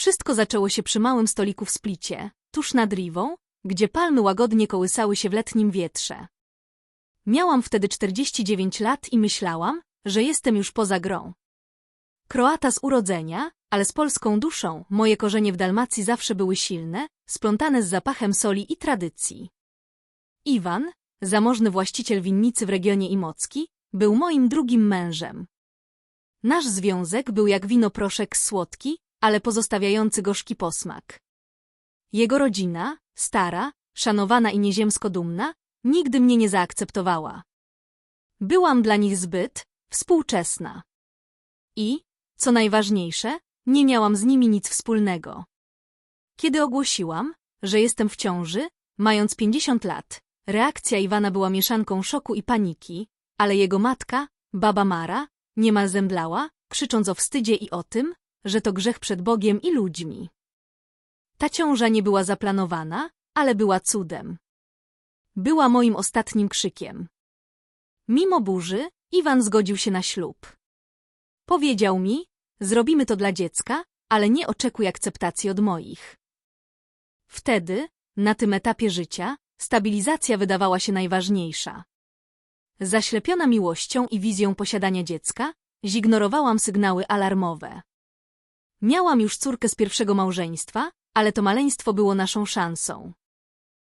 Wszystko zaczęło się przy małym stoliku w splicie, tuż nad riwą, gdzie palmy łagodnie kołysały się w letnim wietrze. Miałam wtedy 49 lat i myślałam, że jestem już poza grą. Kroata z urodzenia, ale z polską duszą, moje korzenie w Dalmacji zawsze były silne, splątane z zapachem soli i tradycji. Iwan, zamożny właściciel winnicy w regionie Imocki, był moim drugim mężem. Nasz związek był jak wino proszek słodki, ale pozostawiający gorzki posmak. Jego rodzina, stara, szanowana i nieziemsko dumna, nigdy mnie nie zaakceptowała. Byłam dla nich zbyt współczesna. I, co najważniejsze, nie miałam z nimi nic wspólnego. Kiedy ogłosiłam, że jestem w ciąży, mając 50 lat, reakcja Iwana była mieszanką szoku i paniki, ale jego matka, baba Mara, niemal zemdlała, krzycząc o wstydzie i o tym, że to grzech przed Bogiem i ludźmi. Ta ciąża nie była zaplanowana, ale była cudem. Była moim ostatnim krzykiem. Mimo burzy, Iwan zgodził się na ślub. Powiedział mi, zrobimy to dla dziecka, ale nie oczekuj akceptacji od moich. Wtedy, na tym etapie życia, stabilizacja wydawała się najważniejsza. Zaślepiona miłością i wizją posiadania dziecka, zignorowałam sygnały alarmowe. Miałam już córkę z pierwszego małżeństwa, ale to maleństwo było naszą szansą.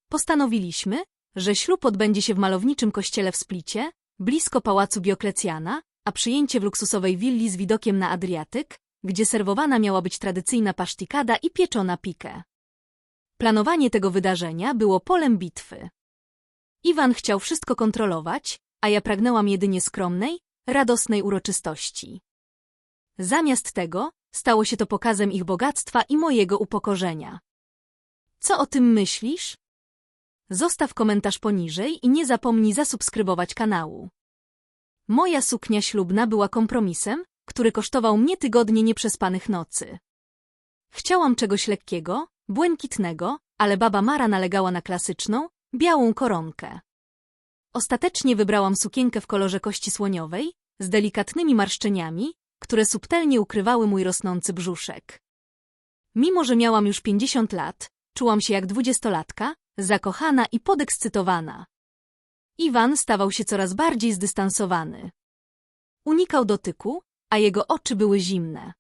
Postanowiliśmy, że ślub odbędzie się w malowniczym kościele w Splicie, blisko pałacu Bioklecjana, a przyjęcie w luksusowej willi z widokiem na Adriatyk, gdzie serwowana miała być tradycyjna pasztikada i pieczona pikę. Planowanie tego wydarzenia było polem bitwy. Iwan chciał wszystko kontrolować, a ja pragnęłam jedynie skromnej, radosnej uroczystości. Zamiast tego, stało się to pokazem ich bogactwa i mojego upokorzenia. Co o tym myślisz? Zostaw komentarz poniżej i nie zapomnij zasubskrybować kanału. Moja suknia ślubna była kompromisem, który kosztował mnie tygodnie nieprzespanych nocy. Chciałam czegoś lekkiego, błękitnego, ale baba Mara nalegała na klasyczną, białą koronkę. Ostatecznie wybrałam sukienkę w kolorze kości słoniowej, z delikatnymi marszczeniami, które subtelnie ukrywały mój rosnący brzuszek. Mimo, że miałam już 50 lat, czułam się jak dwudziestolatka, zakochana i podekscytowana. Iwan stawał się coraz bardziej zdystansowany. Unikał dotyku, a jego oczy były zimne.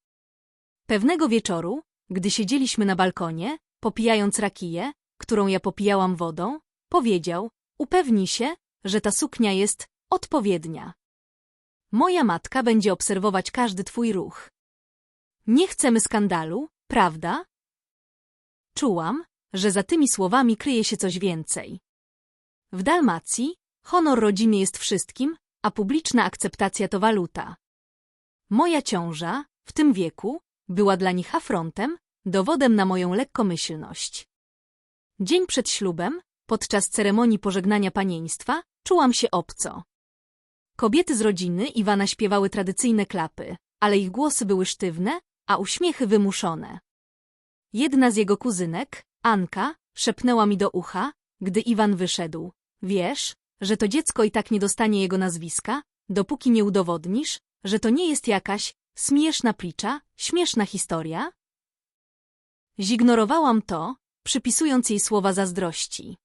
Pewnego wieczoru, gdy siedzieliśmy na balkonie, popijając rakiję, którą ja popijałam wodą, powiedział, upewnij się, że ta suknia jest odpowiednia. Moja matka będzie obserwować każdy twój ruch. Nie chcemy skandalu, prawda? Czułam, że za tymi słowami kryje się coś więcej. W Dalmacji honor rodziny jest wszystkim, a publiczna akceptacja to waluta. Moja ciąża, w tym wieku, była dla nich afrontem, dowodem na moją lekkomyślność. Dzień przed ślubem, podczas ceremonii pożegnania panieństwa, czułam się obco. Kobiety z rodziny Iwana śpiewały tradycyjne klapy, ale ich głosy były sztywne, a uśmiechy wymuszone. Jedna z jego kuzynek, Anka, szepnęła mi do ucha, gdy Iwan wyszedł. Wiesz, że to dziecko i tak nie dostanie jego nazwiska, dopóki nie udowodnisz, że to nie jest jakaś śmieszna plicza, śmieszna historia? Zignorowałam to, przypisując jej słowa zazdrości.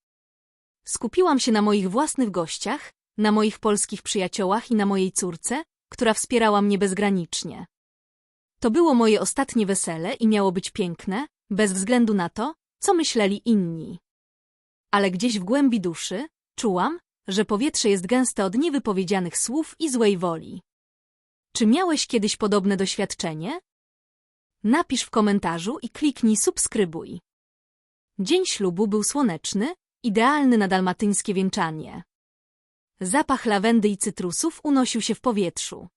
Skupiłam się na moich własnych gościach, na moich polskich przyjaciołach i na mojej córce, która wspierała mnie bezgranicznie. To było moje ostatnie wesele i miało być piękne, bez względu na to, co myśleli inni. Ale gdzieś w głębi duszy czułam, że powietrze jest gęste od niewypowiedzianych słów i złej woli. Czy miałeś kiedyś podobne doświadczenie? Napisz w komentarzu i kliknij subskrybuj. Dzień ślubu był słoneczny, idealny na dalmatyńskie wieńczanie. Zapach lawendy i cytrusów unosił się w powietrzu.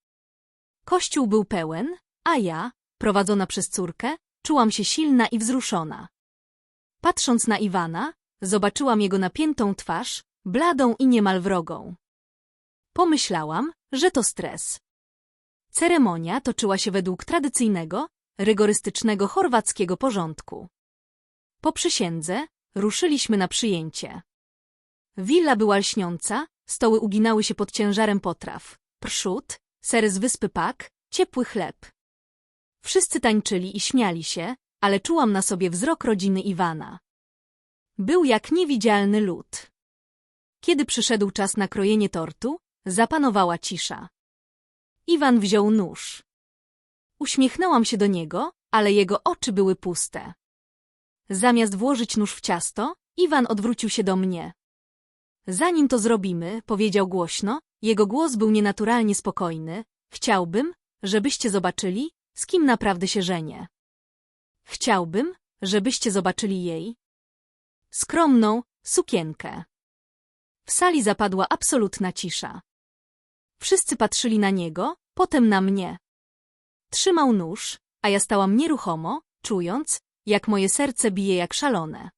Kościół był pełen, a ja, prowadzona przez córkę, czułam się silna i wzruszona. Patrząc na Iwana, zobaczyłam jego napiętą twarz, bladą i niemal wrogą. Pomyślałam, że to stres. Ceremonia toczyła się według tradycyjnego, rygorystycznego chorwackiego porządku. Po przysiędze ruszyliśmy na przyjęcie. Willa była lśniąca, stoły uginały się pod ciężarem potraw. Przód, ser z wyspy Pak, ciepły chleb. Wszyscy tańczyli i śmiali się, ale czułam na sobie wzrok rodziny Iwana. Był jak niewidzialny lód. Kiedy przyszedł czas na krojenie tortu, zapanowała cisza. Iwan wziął nóż. Uśmiechnęłam się do niego, ale jego oczy były puste. Zamiast włożyć nóż w ciasto, Iwan odwrócił się do mnie. Zanim to zrobimy, powiedział głośno, jego głos był nienaturalnie spokojny, chciałbym, żebyście zobaczyli, z kim naprawdę się żenię. Chciałbym, żebyście zobaczyli jej skromną sukienkę. W sali zapadła absolutna cisza. Wszyscy patrzyli na niego, potem na mnie. Trzymał nóż, a ja stałam nieruchomo, czując, jak moje serce bije jak szalone.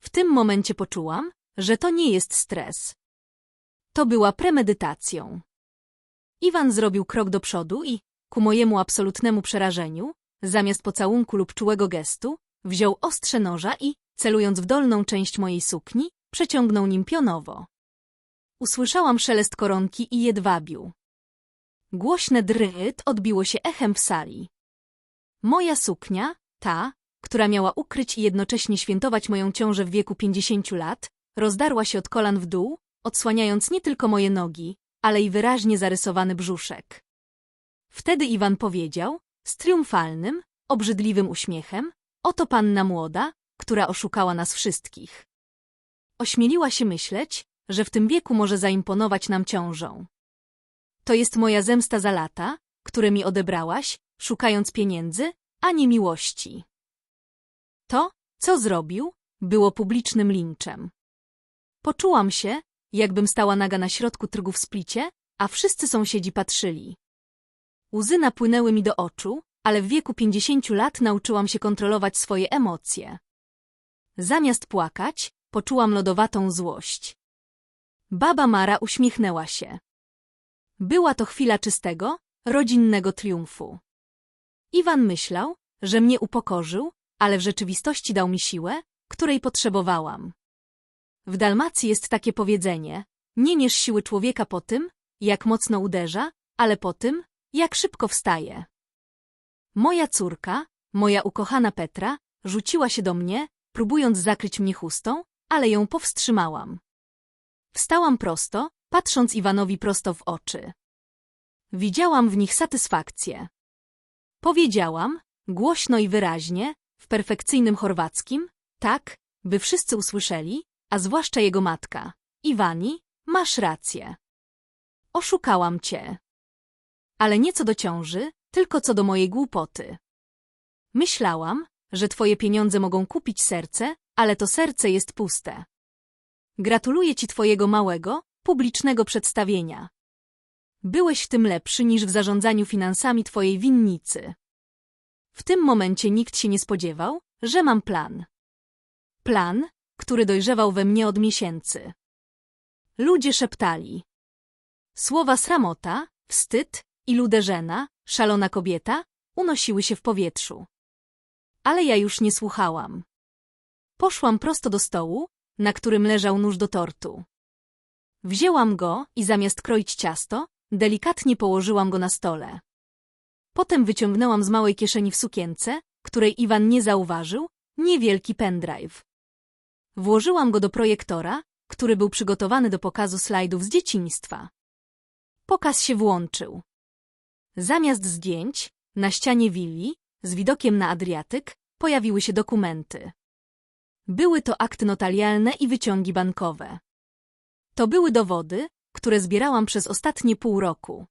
W tym momencie poczułam, że to nie jest stres. To była premedytacją. Iwan zrobił krok do przodu i, ku mojemu absolutnemu przerażeniu, zamiast pocałunku lub czułego gestu, wziął ostrze noża i, celując w dolną część mojej sukni, przeciągnął nim pionowo. Usłyszałam szelest koronki i jedwabiu. Głośne dryt odbiło się echem w sali. Moja suknia, ta, która miała ukryć i jednocześnie świętować moją ciążę w wieku pięćdziesięciu lat, rozdarła się od kolan w dół, odsłaniając nie tylko moje nogi, ale i wyraźnie zarysowany brzuszek. Wtedy Iwan powiedział, z triumfalnym, obrzydliwym uśmiechem, oto panna młoda, która oszukała nas wszystkich. Ośmieliła się myśleć, że w tym wieku może zaimponować nam ciążą. To jest moja zemsta za lata, które mi odebrałaś, szukając pieniędzy, a nie miłości. To, co zrobił, było publicznym linczem. Poczułam się, jakbym stała naga na środku trgu w splicie, a wszyscy sąsiedzi patrzyli. Łzy napłynęły mi do oczu, ale w wieku pięćdziesięciu lat nauczyłam się kontrolować swoje emocje. Zamiast płakać, poczułam lodowatą złość. Baba Mara uśmiechnęła się. Była to chwila czystego, rodzinnego triumfu. Iwan myślał, że mnie upokorzył, ale w rzeczywistości dał mi siłę, której potrzebowałam. W Dalmacji jest takie powiedzenie, nie mierz siły człowieka po tym, jak mocno uderza, ale po tym, jak szybko wstaje. Moja córka, moja ukochana Petra, rzuciła się do mnie, próbując zakryć mnie chustą, ale ją powstrzymałam. Wstałam prosto, patrząc Iwanowi prosto w oczy. Widziałam w nich satysfakcję. Powiedziałam, głośno i wyraźnie, w perfekcyjnym chorwackim, tak, by wszyscy usłyszeli, a zwłaszcza jego matka. Iwani, masz rację. Oszukałam cię. Ale nie co do ciąży, tylko co do mojej głupoty. Myślałam, że twoje pieniądze mogą kupić serce, ale to serce jest puste. Gratuluję ci twojego małego, publicznego przedstawienia. Byłeś w tym lepszy niż w zarządzaniu finansami twojej winnicy. W tym momencie nikt się nie spodziewał, że mam plan. Plan, który dojrzewał we mnie od miesięcy. Ludzie szeptali. Słowa sramota, wstyd i luderzena, szalona kobieta, unosiły się w powietrzu. Ale ja już nie słuchałam. Poszłam prosto do stołu, na którym leżał nóż do tortu. Wzięłam go i zamiast kroić ciasto, delikatnie położyłam go na stole. Potem wyciągnęłam z małej kieszeni w sukience, której Iwan nie zauważył, niewielki pendrive. Włożyłam go do projektora, który był przygotowany do pokazu slajdów z dzieciństwa. Pokaz się włączył. Zamiast zdjęć, na ścianie willi, z widokiem na Adriatyk, pojawiły się dokumenty. Były to akty notarialne i wyciągi bankowe. To były dowody, które zbierałam przez ostatnie pół roku.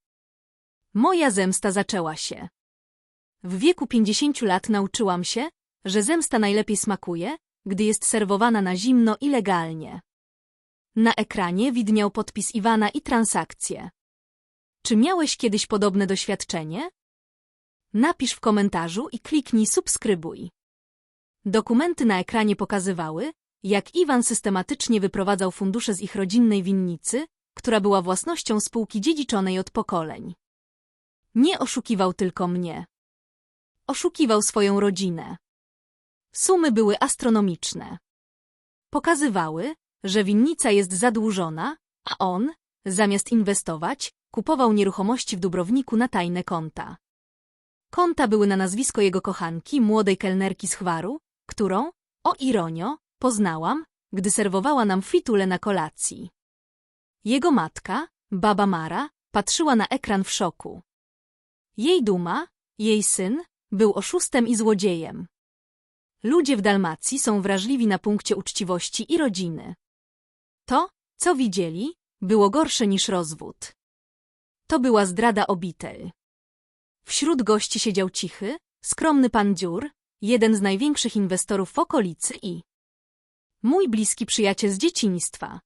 Moja zemsta zaczęła się. W wieku pięćdziesięciu lat nauczyłam się, że zemsta najlepiej smakuje, gdy jest serwowana na zimno i legalnie. Na ekranie widniał podpis Iwana i transakcje. Czy miałeś kiedyś podobne doświadczenie? Napisz w komentarzu i kliknij subskrybuj. Dokumenty na ekranie pokazywały, jak Iwan systematycznie wyprowadzał fundusze z ich rodzinnej winnicy, która była własnością spółki dziedziczonej od pokoleń. Nie oszukiwał tylko mnie. Oszukiwał swoją rodzinę. Sumy były astronomiczne. Pokazywały, że winnica jest zadłużona, a on, zamiast inwestować, kupował nieruchomości w Dubrowniku na tajne konta. Konta były na nazwisko jego kochanki, młodej kelnerki z Chwaru, którą, o ironio, poznałam, gdy serwowała nam fritule na kolacji. Jego matka, baba Mara, patrzyła na ekran w szoku. Jej duma, jej syn, był oszustem i złodziejem. Ludzie w Dalmacji są wrażliwi na punkcie uczciwości i rodziny. To, co widzieli, było gorsze niż rozwód. To była zdrada obitel. Wśród gości siedział cichy, skromny pan Dziur, jeden z największych inwestorów w okolicy i mój bliski przyjaciel z dzieciństwa.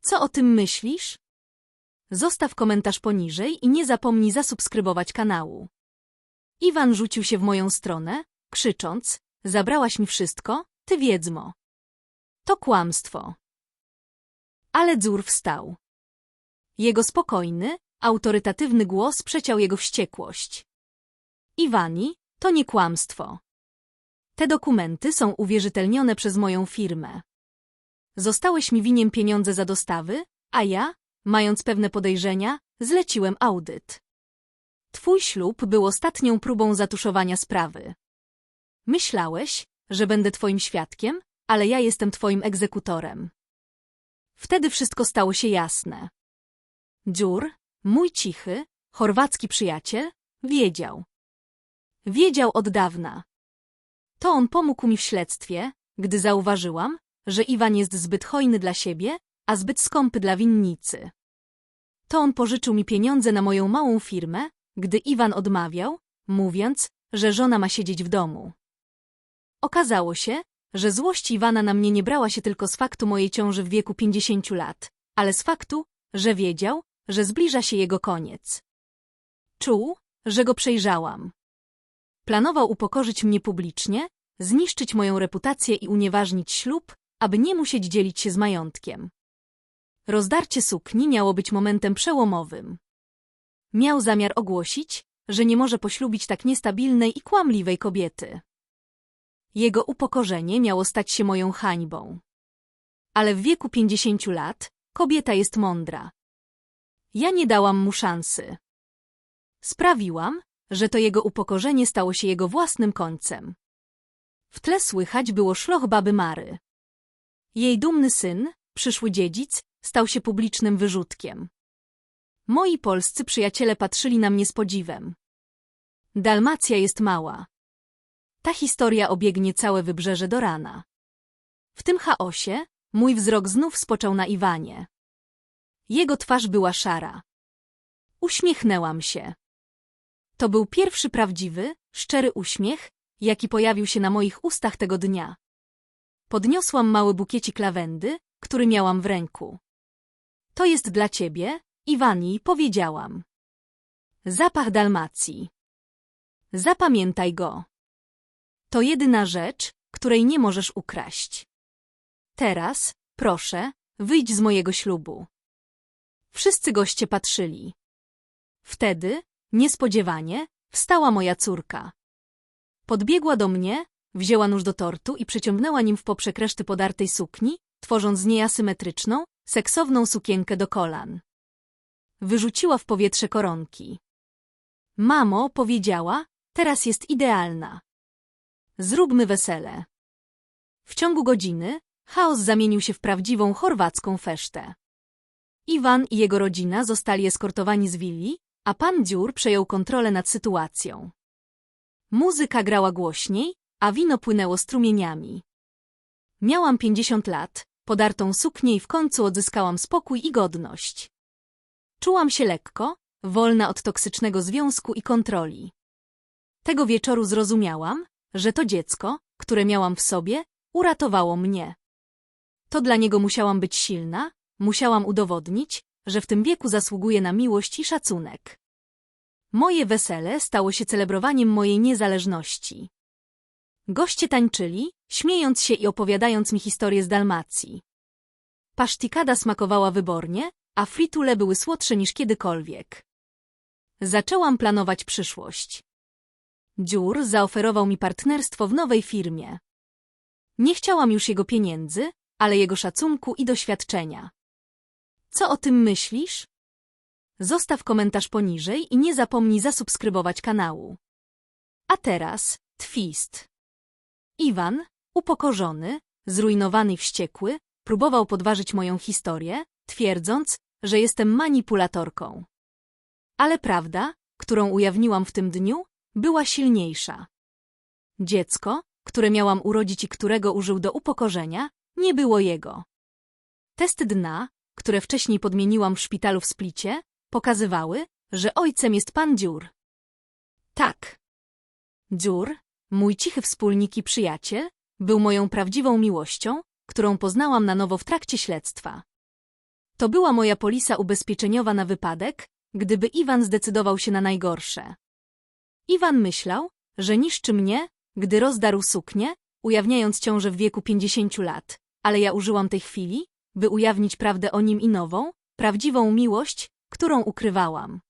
Co o tym myślisz? Zostaw komentarz poniżej i nie zapomnij zasubskrybować kanału. Iwan rzucił się w moją stronę, krzycząc, zabrałaś mi wszystko, ty wiedźmo. To kłamstwo. Ale Dzur wstał. Jego spokojny, autorytatywny głos przeciął jego wściekłość. Iwani, to nie kłamstwo. Te dokumenty są uwierzytelnione przez moją firmę. Zostałeś mi winien pieniądze za dostawy, a ja, mając pewne podejrzenia, zleciłem audyt. Twój ślub był ostatnią próbą zatuszowania sprawy. Myślałeś, że będę twoim świadkiem, ale ja jestem twoim egzekutorem. Wtedy wszystko stało się jasne. Dziur, mój cichy, chorwacki przyjaciel, wiedział. Wiedział od dawna. To on pomógł mi w śledztwie, gdy zauważyłam, że Iwan jest zbyt hojny dla siebie, a zbyt skąpy dla winnicy. To on pożyczył mi pieniądze na moją małą firmę, gdy Iwan odmawiał, mówiąc, że żona ma siedzieć w domu. Okazało się, że złość Iwana na mnie nie brała się tylko z faktu mojej ciąży w wieku 50 lat, ale z faktu, że wiedział, że zbliża się jego koniec. Czuł, że go przejrzałam. Planował upokorzyć mnie publicznie, zniszczyć moją reputację i unieważnić ślub, aby nie musieć dzielić się z majątkiem. Rozdarcie sukni miało być momentem przełomowym. Miał zamiar ogłosić, że nie może poślubić tak niestabilnej i kłamliwej kobiety. Jego upokorzenie miało stać się moją hańbą. Ale w wieku pięćdziesięciu lat kobieta jest mądra. Ja nie dałam mu szansy. Sprawiłam, że to jego upokorzenie stało się jego własnym końcem. W tle słychać było szloch baby Mary. Jej dumny syn, przyszły dziedzic, stał się publicznym wyrzutkiem. Moi polscy przyjaciele patrzyli na mnie z podziwem. Dalmacja jest mała. Ta historia obiegnie całe wybrzeże do rana. W tym chaosie mój wzrok znów spoczął na Iwanie. Jego twarz była szara. Uśmiechnęłam się. To był pierwszy prawdziwy, szczery uśmiech, jaki pojawił się na moich ustach tego dnia. Podniosłam mały bukiecik lawendy, który miałam w ręku. To jest dla ciebie, Iwani, powiedziałam. Zapach Dalmacji. Zapamiętaj go. To jedyna rzecz, której nie możesz ukraść. Teraz, proszę, wyjdź z mojego ślubu. Wszyscy goście patrzyli. Wtedy, niespodziewanie, wstała moja córka. Podbiegła do mnie, wzięła nóż do tortu i przeciągnęła nim w poprzek reszty podartej sukni, tworząc z niej asymetryczną, seksowną sukienkę do kolan. Wyrzuciła w powietrze koronki. Mamo, powiedziała, teraz jest idealna. Zróbmy wesele. W ciągu godziny chaos zamienił się w prawdziwą chorwacką feштę. Iwan i jego rodzina zostali eskortowani z willi, a pan Dziur przejął kontrolę nad sytuacją. Muzyka grała głośniej, a wino płynęło strumieniami. Miałam pięćdziesiąt lat, podartą suknię i w końcu odzyskałam spokój i godność. Czułam się lekko, wolna od toksycznego związku i kontroli. Tego wieczoru zrozumiałam, że to dziecko, które miałam w sobie, uratowało mnie. To dla niego musiałam być silna, musiałam udowodnić, że w tym wieku zasługuję na miłość i szacunek. Moje wesele stało się celebrowaniem mojej niezależności. Goście tańczyli, śmiejąc się i opowiadając mi historię z Dalmacji. Pasztikada smakowała wybornie, a fritule były słodsze niż kiedykolwiek. Zaczęłam planować przyszłość. Dziur zaoferował mi partnerstwo w nowej firmie. Nie chciałam już jego pieniędzy, ale jego szacunku i doświadczenia. Co o tym myślisz? Zostaw komentarz poniżej i nie zapomnij zasubskrybować kanału. A teraz twist. Iwan, upokorzony, zrujnowany i wściekły, próbował podważyć moją historię, twierdząc, że jestem manipulatorką. Ale prawda, którą ujawniłam w tym dniu, była silniejsza. Dziecko, które miałam urodzić i którego użył do upokorzenia, nie było jego. Testy dna, które wcześniej podmieniłam w szpitalu w Splicie, pokazywały, że ojcem jest pan Dziur. Tak. Dziur, mój cichy wspólnik i przyjaciel, był moją prawdziwą miłością, którą poznałam na nowo w trakcie śledztwa. To była moja polisa ubezpieczeniowa na wypadek, gdyby Iwan zdecydował się na najgorsze. Iwan myślał, że niszczy mnie, gdy rozdarł suknię, ujawniając ciążę w wieku 50 lat, ale ja użyłam tej chwili, by ujawnić prawdę o nim i nową, prawdziwą miłość, którą ukrywałam.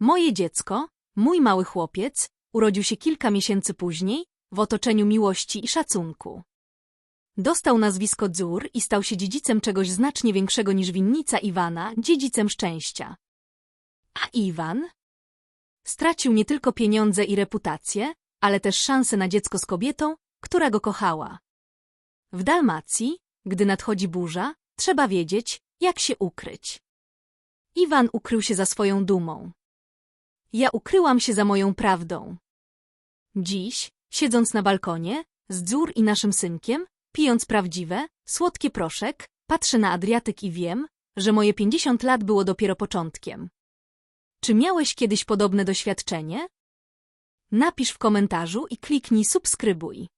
Moje dziecko, mój mały chłopiec, urodził się kilka miesięcy później w otoczeniu miłości i szacunku. Dostał nazwisko Dzur i stał się dziedzicem czegoś znacznie większego niż winnica Iwana, dziedzicem szczęścia. A Iwan? Stracił nie tylko pieniądze i reputację, ale też szansę na dziecko z kobietą, która go kochała. W Dalmacji, gdy nadchodzi burza, trzeba wiedzieć, jak się ukryć. Iwan ukrył się za swoją dumą. Ja ukryłam się za moją prawdą. Dziś, siedząc na balkonie, z Dzur i naszym synkiem, pijąc prawdziwe, słodkie proszek, patrzę na Adriatyk i wiem, że moje pięćdziesiąt lat było dopiero początkiem. Czy miałeś kiedyś podobne doświadczenie? Napisz w komentarzu i kliknij subskrybuj.